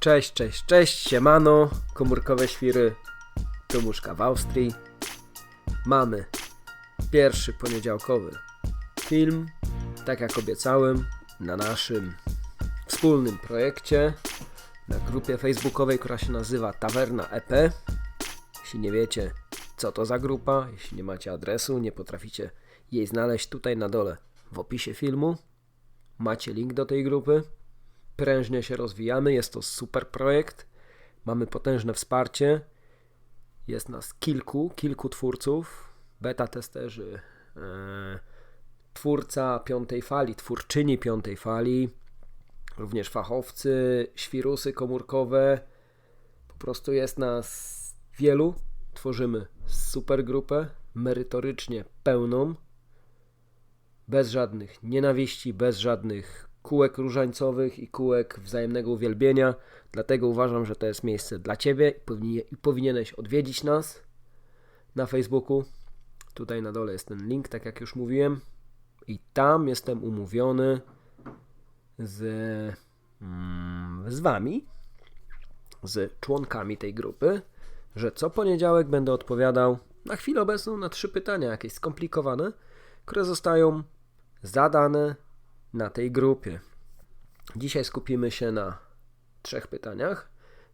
Cześć, cześć, cześć, siemano, komórkowe świry, Muszka w Austrii. Mamy pierwszy poniedziałkowy film, tak jak obiecałem, na naszym wspólnym projekcie, na grupie facebookowej, która się nazywa Tawerna EP. Jeśli nie wiecie, co to za grupa, jeśli nie macie adresu, nie potraficie jej znaleźć tutaj na dole w opisie filmu, macie link do tej grupy prężnie się rozwijamy. Jest to super projekt. Mamy potężne wsparcie. Jest nas kilku, kilku twórców, beta testerzy, e, twórca piątej fali, twórczyni piątej fali, również fachowcy, świrusy komórkowe. Po prostu jest nas wielu. Tworzymy super grupę, merytorycznie pełną, bez żadnych nienawiści, bez żadnych kółek różańcowych i kółek wzajemnego uwielbienia. Dlatego uważam, że to jest miejsce dla Ciebie i powinien, i powinieneś odwiedzić nas na Facebooku. Tutaj na dole jest ten link, tak jak już mówiłem. I tam jestem umówiony z, mm, z Wami, z członkami tej grupy, że co poniedziałek będę odpowiadał na chwilę obecną na trzy pytania, jakieś skomplikowane, które zostają zadane na tej grupie. Dzisiaj skupimy się na trzech pytaniach.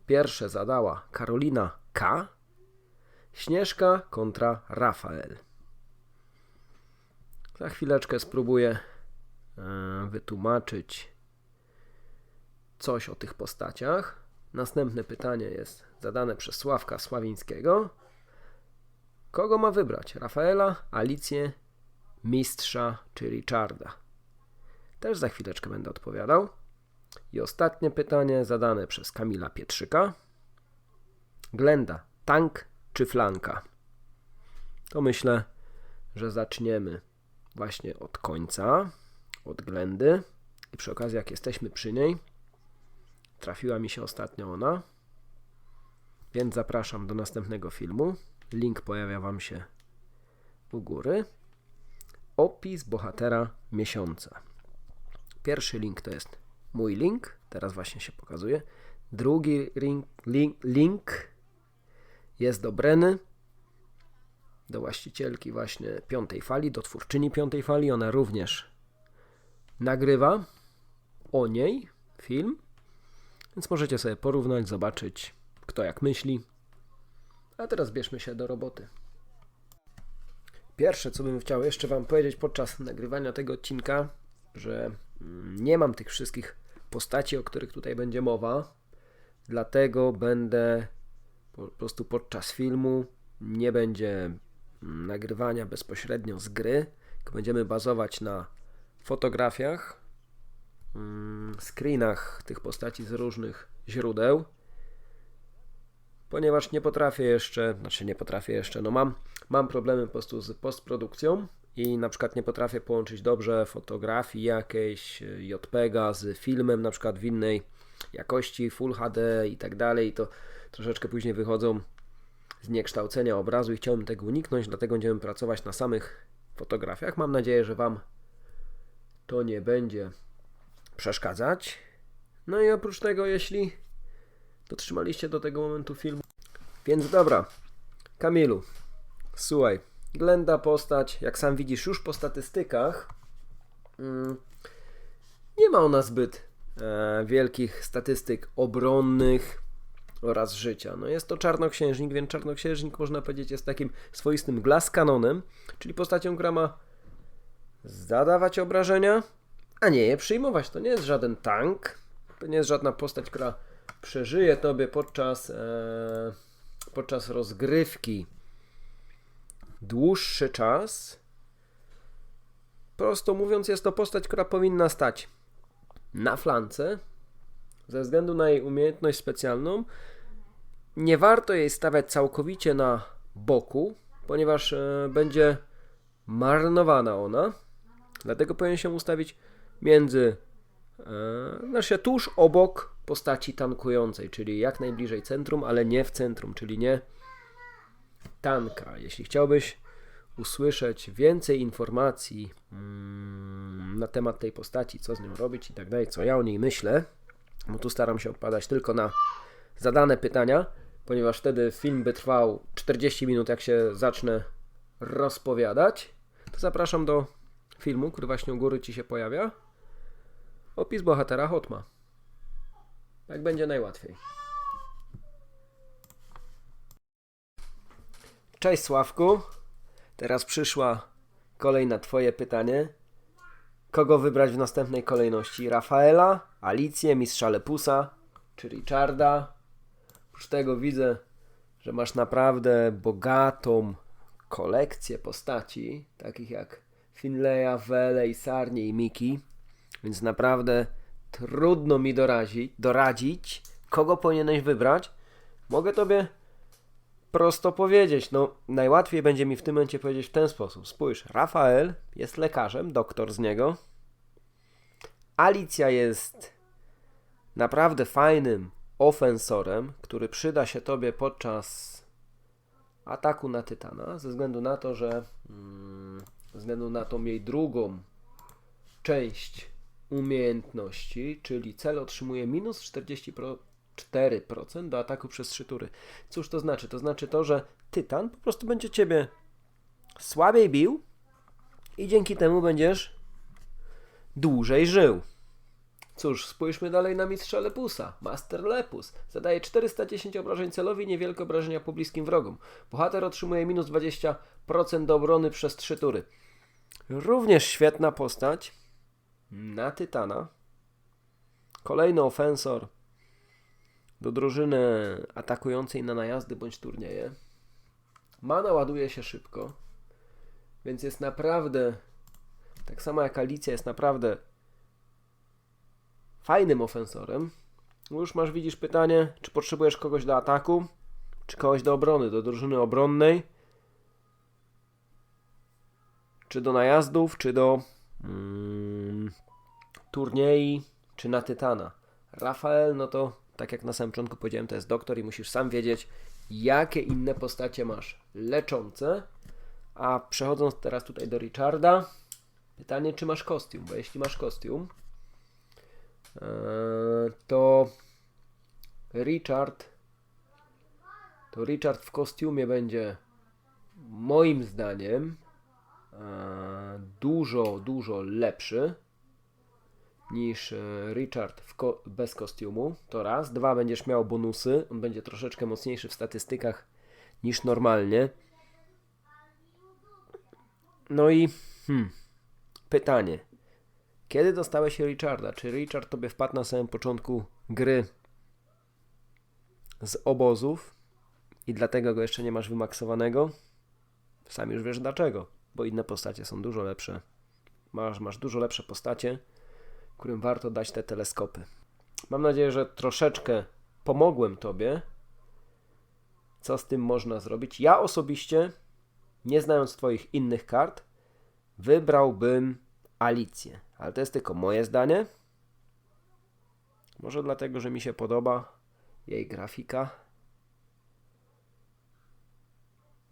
Pierwsze zadała Karolina K. Śnieżka kontra Rafael. Za chwileczkę spróbuję e, wytłumaczyć coś o tych postaciach. Następne pytanie jest zadane przez Sławka Sławińskiego. Kogo ma wybrać? Rafaela, Alicję, Mistrza czy Richarda? Też za chwileczkę będę odpowiadał. I ostatnie pytanie zadane przez Kamila Pietrzyka. Glenda, tank czy flanka? To myślę, że zaczniemy właśnie od końca, od Glendy. I przy okazji, jak jesteśmy przy niej, trafiła mi się ostatnio ona. Więc zapraszam do następnego filmu. Link pojawia Wam się u góry. Opis bohatera miesiąca. Pierwszy link to jest mój link, teraz właśnie się pokazuje. Drugi link, link, link jest do Breny, do właścicielki właśnie piątej fali, do twórczyni piątej fali. Ona również nagrywa o niej film, więc możecie sobie porównać, zobaczyć kto jak myśli. A teraz bierzmy się do roboty. Pierwsze, co bym chciał jeszcze Wam powiedzieć podczas nagrywania tego odcinka, że nie mam tych wszystkich postaci, o których tutaj będzie mowa, dlatego będę po prostu podczas filmu nie będzie nagrywania bezpośrednio z gry, będziemy bazować na fotografiach, mm, screenach tych postaci z różnych źródeł. Ponieważ nie potrafię jeszcze, znaczy nie potrafię jeszcze, no mam, mam problemy po prostu z postprodukcją, i na przykład nie potrafię połączyć dobrze fotografii jakiejś e, JPEGa z filmem, na przykład w innej jakości, Full HD i tak dalej, to troszeczkę później wychodzą zniekształcenia obrazu i chciałbym tego uniknąć, dlatego będziemy pracować na samych fotografiach. Mam nadzieję, że Wam to nie będzie przeszkadzać. No i oprócz tego, jeśli dotrzymaliście do tego momentu filmu. Więc dobra, Kamilu, słuchaj. Glenda postać, jak sam widzisz już po statystykach, mm, nie ma ona zbyt e, wielkich statystyk obronnych oraz życia. No jest to czarnoksiężnik, więc czarnoksiężnik można powiedzieć jest takim swoistym glass kanonem, czyli postacią, która ma zadawać obrażenia, a nie je przyjmować. To nie jest żaden tank, to nie jest żadna postać, która przeżyje tobie podczas, e, podczas rozgrywki dłuższy czas. Prosto mówiąc, jest to postać, która powinna stać na flance ze względu na jej umiejętność specjalną. Nie warto jej stawiać całkowicie na boku, ponieważ e, będzie marnowana ona. Dlatego powinien się ustawić między, e, znaczy tuż obok postaci tankującej, czyli jak najbliżej centrum, ale nie w centrum, czyli nie tanka. Jeśli chciałbyś usłyszeć więcej informacji mm, na temat tej postaci, co z nią robić i tak dalej, co ja o niej myślę, Bo tu staram się odpowiadać tylko na zadane pytania, ponieważ wtedy film by trwał 40 minut, jak się zacznę rozpowiadać. To zapraszam do filmu, który właśnie u góry Ci się pojawia. Opis bohatera Hotma. Tak będzie najłatwiej. Cześć Sławku. Teraz przyszła kolej na Twoje pytanie. Kogo wybrać w następnej kolejności? Rafaela, Alicję, Mistrza Lepusa czy Richarda? Oprócz tego widzę, że masz naprawdę bogatą kolekcję postaci, takich jak Finleya, Wele, Sarnie i Miki, więc naprawdę trudno mi doradzić, kogo powinieneś wybrać. Mogę Tobie prosto powiedzieć. No, najłatwiej będzie mi w tym momencie powiedzieć w ten sposób. Spójrz, Rafael jest lekarzem, doktor z niego. Alicja jest naprawdę fajnym ofensorem, który przyda się tobie podczas ataku na Tytana, ze względu na to, że mm, ze względu na tą jej drugą część umiejętności, czyli cel otrzymuje minus 40%. 4% do ataku przez 3 tury. Cóż to znaczy? To znaczy to, że Tytan po prostu będzie ciebie słabiej bił i dzięki temu będziesz dłużej żył. Cóż, spójrzmy dalej na mistrza Lepusa. Master Lepus zadaje 410 obrażeń celowi i niewielkie obrażenia pobliskim wrogom. Bohater otrzymuje minus 20% do obrony przez 3 tury. Również świetna postać na Tytana. Kolejny ofensor do drużyny atakującej na najazdy bądź turnieje. Mana ładuje się szybko, więc jest naprawdę, tak samo jak Alicja, jest naprawdę fajnym ofensorem. Już masz, widzisz pytanie, czy potrzebujesz kogoś do ataku, czy kogoś do obrony, do drużyny obronnej, czy do najazdów, czy do mm, turniej, czy na Tytana. Rafael, no to tak jak na samym początku powiedziałem, to jest doktor i musisz sam wiedzieć, jakie inne postacie masz leczące. A przechodząc teraz tutaj do Richarda, pytanie, czy masz kostium, bo jeśli masz kostium, e, to Richard to Richard w kostiumie będzie moim zdaniem e, dużo, dużo lepszy niż e, Richard ko bez kostiumu. To raz. Dwa, będziesz miał bonusy. On będzie troszeczkę mocniejszy w statystykach niż normalnie. No i hmm, pytanie. Kiedy dostałeś Richarda? Czy Richard tobie wpadł na samym początku gry z obozów i dlatego go jeszcze nie masz wymaksowanego? Sam już wiesz dlaczego, bo inne postacie są dużo lepsze. Masz, masz dużo lepsze postacie którym warto dać te teleskopy. Mam nadzieję, że troszeczkę pomogłem Tobie. Co z tym można zrobić? Ja osobiście, nie znając Twoich innych kart, wybrałbym Alicję. Ale to jest tylko moje zdanie. Może dlatego, że mi się podoba jej grafika.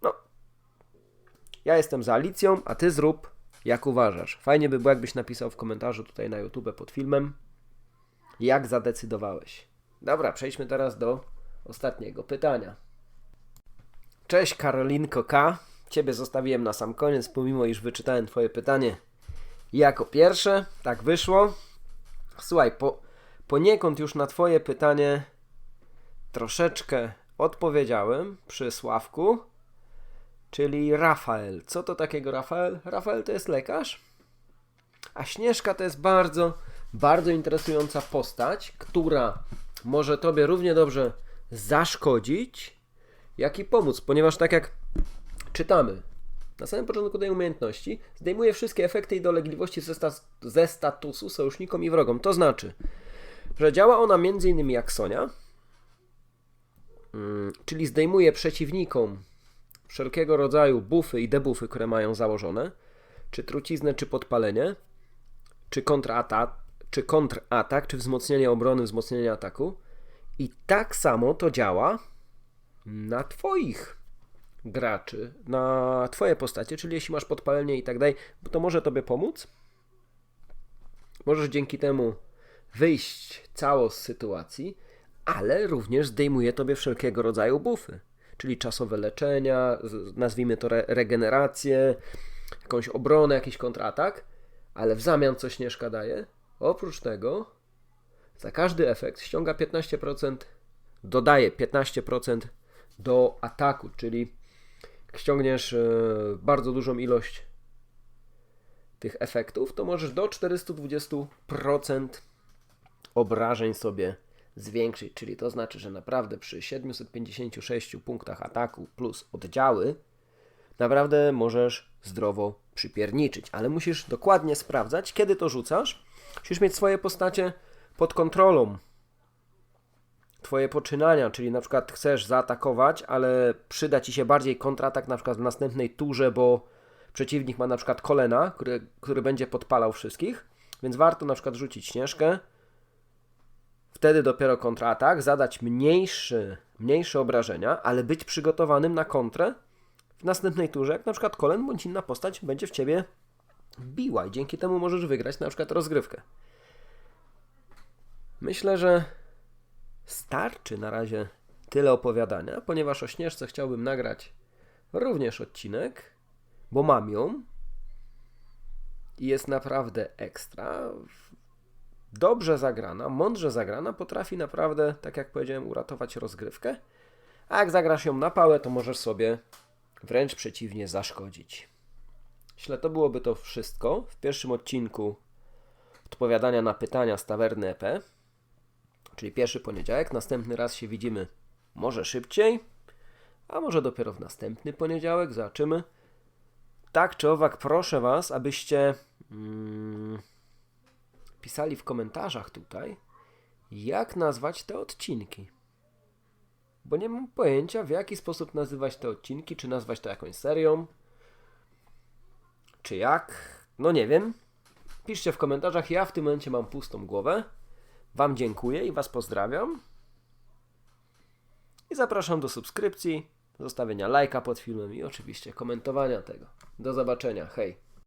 No. Ja jestem za Alicją, a ty zrób jak uważasz? Fajnie by było, jakbyś napisał w komentarzu tutaj na YouTube pod filmem, jak zadecydowałeś. Dobra, przejdźmy teraz do ostatniego pytania. Cześć Karolinko K. Ciebie zostawiłem na sam koniec, pomimo iż wyczytałem Twoje pytanie jako pierwsze. Tak wyszło. Słuchaj, po, poniekąd już na Twoje pytanie troszeczkę odpowiedziałem przy Sławku czyli Rafael. Co to takiego Rafael? Rafael to jest lekarz, a Śnieżka to jest bardzo, bardzo interesująca postać, która może Tobie równie dobrze zaszkodzić, jak i pomóc, ponieważ tak jak czytamy na samym początku tej umiejętności, zdejmuje wszystkie efekty i dolegliwości ze, sta ze statusu sojusznikom i wrogom. To znaczy, że działa ona m.in. jak Sonia, mm, czyli zdejmuje przeciwnikom wszelkiego rodzaju buffy i debuffy, które mają założone, czy truciznę, czy podpalenie, czy kontratak, czy kontratak, czy wzmocnienie obrony, wzmocnienie ataku. I tak samo to działa na Twoich graczy, na Twoje postacie, czyli jeśli masz podpalenie i tak dalej, to może Tobie pomóc. Możesz dzięki temu wyjść cało z sytuacji, ale również zdejmuje tobie wszelkiego rodzaju bufy, czyli czasowe leczenia, nazwijmy to re- regenerację, jakąś obronę, jakiś kontratak, ale w zamian co Śnieżka daje? Oprócz tego za każdy efekt ściąga 15%, dodaje 15% do ataku, czyli ściągniesz e, bardzo dużą ilość tych efektów, to możesz do 420% obrażeń sobie zwiększyć, czyli to znaczy, że naprawdę przy 756 punktach ataku plus oddziały naprawdę możesz zdrowo przypierniczyć, ale musisz dokładnie sprawdzać, kiedy to rzucasz. Musisz mieć swoje postacie pod kontrolą. Twoje poczynania, czyli na przykład chcesz zaatakować, ale przyda ci się bardziej kontratak na przykład w następnej turze, bo przeciwnik ma na przykład kolena, który, który będzie podpalał wszystkich, więc warto na przykład rzucić śnieżkę, wtedy dopiero kontratak, zadać mniejszy, mniejsze obrażenia, ale być przygotowanym na kontrę w następnej turze, jak na przykład kolen bądź inna postać będzie w ciebie biła i dzięki temu możesz wygrać na przykład rozgrywkę. Myślę, że starczy na razie tyle opowiadania, ponieważ o Śnieżce chciałbym nagrać również odcinek, bo mam ją i jest naprawdę ekstra. Dobrze zagrana, mądrze zagrana, potrafi naprawdę, tak jak powiedziałem, uratować rozgrywkę. A jak zagrasz ją na pałę, to możesz sobie wręcz przeciwnie zaszkodzić. Myślę, to byłoby to wszystko w pierwszym odcinku odpowiadania na pytania z tawerny EP, czyli pierwszy poniedziałek. Następny raz się widzimy może szybciej, a może dopiero w następny poniedziałek. Zobaczymy. Tak czy owak, proszę Was, abyście mm, pisali w komentarzach tutaj, jak nazwać te odcinki. Bo nie mam pojęcia, w jaki sposób nazywać te odcinki, czy nazwać to jakąś serią, czy jak. No nie wiem. Piszcie w komentarzach, ja w tym momencie mam pustą głowę. Wam dziękuję i Was pozdrawiam. I zapraszam do subskrypcji, zostawienia lajka pod filmem i oczywiście komentowania tego. Do zobaczenia. Hej.